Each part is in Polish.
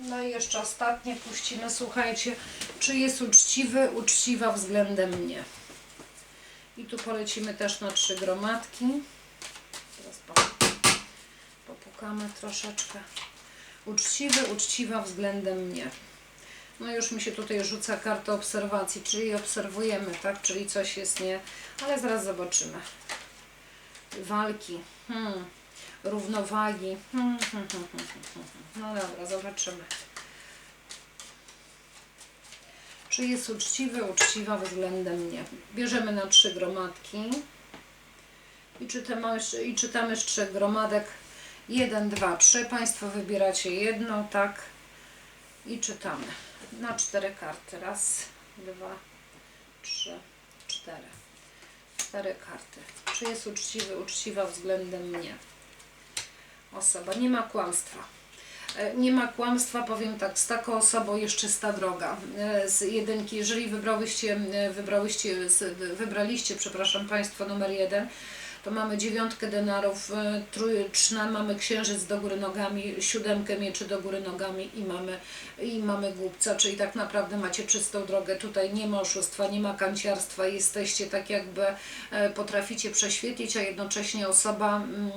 No i jeszcze ostatnie puścimy, słuchajcie, czy jest uczciwy, uczciwa względem mnie. I tu polecimy też na trzy gromadki. Teraz po- popukamy troszeczkę. Uczciwy, uczciwa względem mnie. No już mi się tutaj rzuca karta obserwacji, czyli obserwujemy, tak? Czyli coś jest nie, ale zaraz zobaczymy. Walki, hmm. Równowagi. Hmm, hmm, hmm. No dobra, zobaczymy. Czy jest uczciwy, uczciwa względem mnie? Bierzemy na trzy gromadki i czytamy, i czytamy z trzech gromadek. Jeden, dwa, trzy. Państwo wybieracie jedno, tak? I czytamy. Na cztery karty. Raz, dwa, trzy, cztery. Cztery karty. Czy jest uczciwy, uczciwa względem mnie? Osoba. Nie ma kłamstwa. E, Nie ma kłamstwa, powiem tak, z taką osobą jest czysta droga. E, Z jedynki, jeżeli wybrałyście, e, wybrałyście, wybraliście, przepraszam Państwa, numer jeden, to mamy dziewiątkę denarów, e, trój, trzyna, mamy księżyc do góry nogami, siódemkę mieczy do góry nogami i mamy, i mamy głupca, czyli tak naprawdę macie czystą drogę. Tutaj nie ma oszustwa, nie ma kanciarstwa, jesteście tak jakby e, potraficie prześwietlić, a jednocześnie osoba, mm,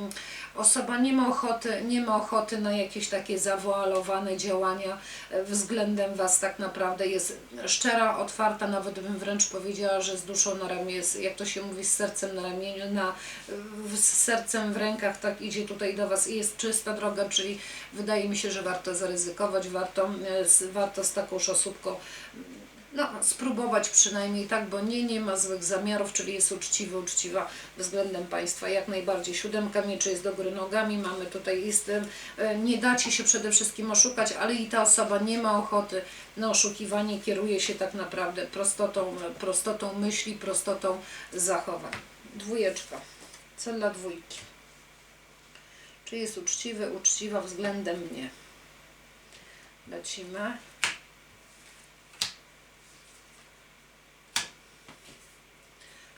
osoba nie ma ochoty, nie ma ochoty na jakieś takie zawoalowane działania e, względem Was tak naprawdę jest szczera, otwarta, nawet bym wręcz powiedziała, że z duszą na ramię, z- jak to się mówi, z sercem na ramieniu, na, z sercem w rękach, tak idzie tutaj do Was i jest czysta droga, czyli wydaje mi się, że warto zaryzykować, warto, e, warto z taką osóbką no, spróbować przynajmniej tak, bo nie, nie ma złych zamiarów, czyli jest uczciwy, uczciwa względem państwa. Jak najbardziej. Siódemka mieczy jest do góry nogami, mamy tutaj jest, e, nie dacie się przede wszystkim oszukać, ale i ta osoba nie ma ochoty na oszukiwanie, kieruje się tak naprawdę prostotą, prostotą myśli, prostotą zachowań. Dwójeczka. Co dla dwójki? Czy jest uczciwy, uczciwa względem mnie? Lecimy.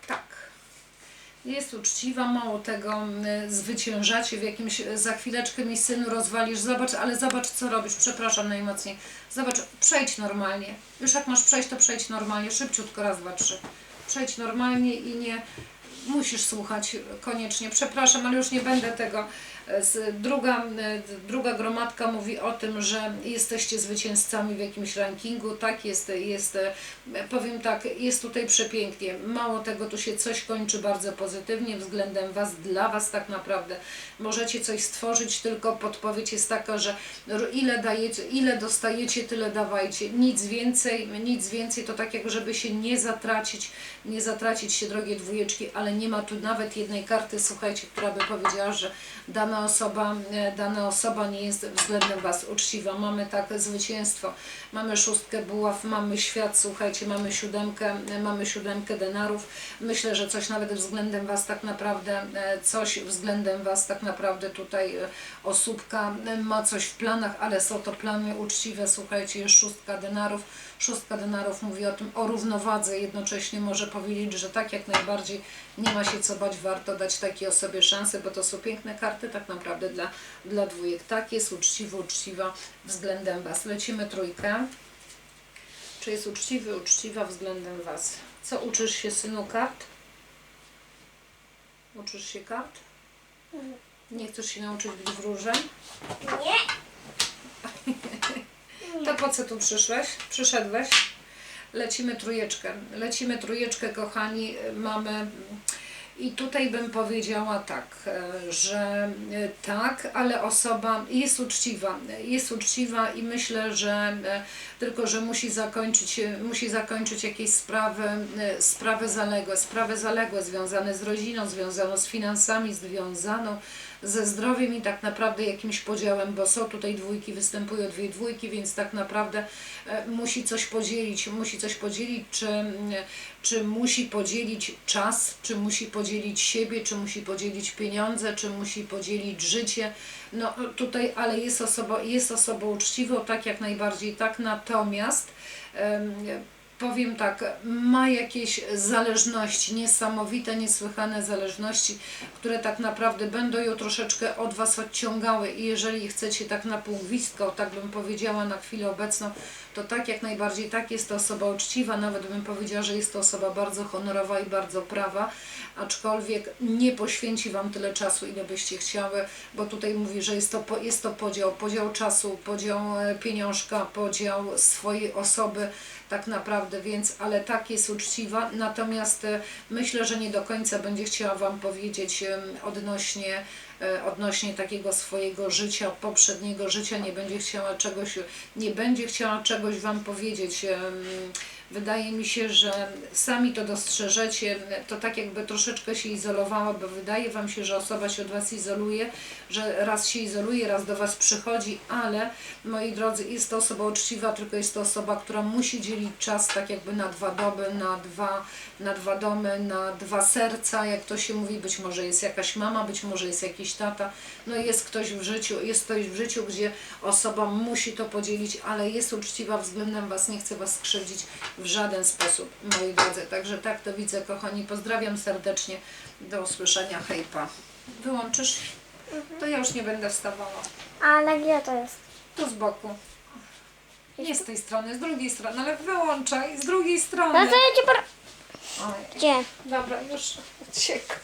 Tak. Jest uczciwa, mało tego, y, zwyciężacie w jakimś, za chwileczkę mi synu rozwalisz, zobacz, ale zobacz co robisz, przepraszam najmocniej, zobacz, przejdź normalnie, już jak masz przejść, to przejdź normalnie, szybciutko, raz, dwa, trzy, przejdź normalnie i nie, musisz słuchać koniecznie, przepraszam, ale już nie będę tego, z, druga, druga gromadka mówi o tym, że jesteście zwycięzcami w jakimś rankingu, tak, jest, jest, y, powiem tak, jest tutaj przepięknie, mało tego, tu się coś kończy bardzo pozytywnie względem Was, dla Was tak naprawdę, możecie coś stworzyć, tylko podpowiedź jest taka, że ile dajecie, ile dostajecie, tyle dawajcie, nic więcej, nic więcej, to tak jak żeby się nie zatracić, nie zatracić się drogie dwójeczki, ale nie ma tu nawet jednej karty, słuchajcie, która by powiedziała, że dana osoba, e, dana osoba nie jest względem Was uczciwa. Mamy tak zwycięstwo, mamy szóstkę buław, mamy świat, słuchajcie, mamy siódemkę, e, mamy siódemkę denarów. Myślę, że coś nawet względem Was tak naprawdę, e, coś względem Was tak naprawdę tutaj osóbka ma coś w planach, ale są to plany uczciwe, słuchajcie, jest szóstka denarów. Szóstka denarów mówi o tym, o równowadze, jednocześnie może powiedzieć, że tak jak najbardziej nie ma się co bać, warto dać takiej osobie szansę, bo to są piękne karty tak naprawdę dla, dla dwójek. Tak jest uczciwy, uczciwa względem Was. Lecimy trójkę. Czy jest uczciwy, uczciwa względem Was? Co uczysz się, synu, kart? Uczysz się kart? Nie chcesz się nauczyć być wróżem? Nie. To po co tu przyszłeś? Przyszedłeś? Lecimy trójeczkę. Lecimy trójeczkę, kochani. Mamy. I tutaj bym powiedziała tak, e, że e, tak, ale osoba jest uczciwa. Jest uczciwa i myślę, że e, tylko, że musi zakończyć, musi zakończyć jakieś sprawy, sprawy zaległe, sprawy zaległe związane z rodziną, związane z finansami, związaną ze zdrowiem i tak naprawdę jakimś podziałem, bo są tutaj dwójki, występują dwie dwójki, więc tak naprawdę musi coś podzielić, musi coś podzielić, czy, czy musi podzielić czas, czy musi podzielić siebie, czy musi podzielić pieniądze, czy musi podzielić życie. No tutaj, ale jest osobą, jest osobą uczciwą, tak jak najbardziej tak, natomiast powiem tak, ma jakieś zależności, niesamowite, niesłychane zależności, które tak naprawdę będą ją troszeczkę od Was odciągały. I jeżeli chcecie tak na pół gwizdko, tak bym powiedziała na chwilę obecną, to tak jak najbardziej tak jest to osoba uczciwa, nawet bym powiedziała, że jest to osoba bardzo honorowa i bardzo prawa, aczkolwiek nie poświęci Wam tyle czasu, ile byście chciały, bo tutaj mówi, że jest to, jest to podział, podział czasu, podział e, pieniążka, podział swojej osoby, tak naprawdę, więc, ale tak jest uczciwa, natomiast e, myślę, że nie do końca będzie chciała Wam powiedzieć odnośnie, e, odnośnie takiego swojego życia, poprzedniego życia, nie będzie chciała czegoś, nie będzie chciała czegoś Wam powiedzieć. Wydaje mi się, że sami to dostrzeżecie, to tak jakby troszeczkę się izolowała, bo wydaje Wam się, że osoba się od Was izoluje, że raz się izoluje, raz do Was przychodzi, ale moi drodzy, jest to osoba uczciwa, tylko jest to osoba, która musi dzielić czas tak jakby na dwa doby, na dwa, na dwa domy, na dwa serca, jak to się mówi, być może jest jakaś mama, być może jest jakiś tata, no jest ktoś w życiu, jest ktoś w życiu, gdzie osoba musi to podzielić, ale jest uczciwa względem Was, nie chce Was skrzywdzić w żaden sposób, moi drodzy. Także tak to widzę, kochani. Pozdrawiam serdecznie. Do usłyszenia. Hejpa. Wyłączysz? To ja już nie będę wstawała. Ale gdzie to jest? Tu z boku. Nie z tej strony, z drugiej strony, ale wyłączaj z drugiej No strony. to ja ci por... Oj, Gdzie? dobra, już uciekam.